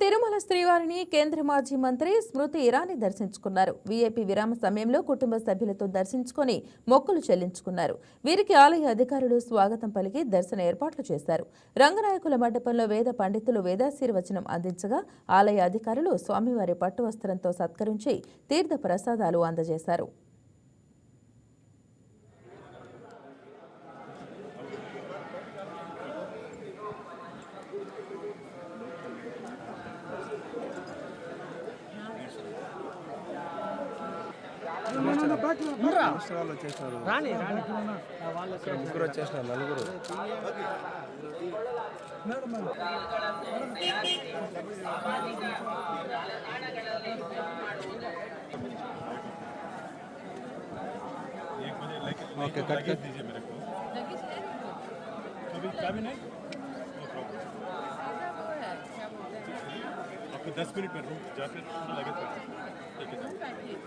తిరుమల శ్రీవారిని కేంద్ర మాజీ మంత్రి స్మృతి ఇరానీ దర్శించుకున్నారు. వీఐపీ విరామ సమయంలో కుటుంబ సభ్యులతో దర్శించుకొని మొక్కులు చెల్లించుకున్నారు. వీరికి ఆలయ అధికారులు స్వాగతం పలికి దర్శన ఏర్పాట్లు చేశారు. రంగనాయకుల మండపంలో వేద పండితులు వేదాశీర్వచనం అందించగా ఆలయ అధికారులు స్వామివారి పట్టు వస్త్రంతో సత్కరించి తీర్థ ప్రసాదాలు అందజేశారు. వాళ్ళు వచ్చేసినారు రాని రాని ఇక్కడ ముగ్గురు వచ్చేసినారు నలుగురు ओके कट कर दीजिए मेरे को अभी क्या भी नहीं नो प्रॉब्लम आपको दस मिनट में रूम जाकर लगे तो ठीक है सर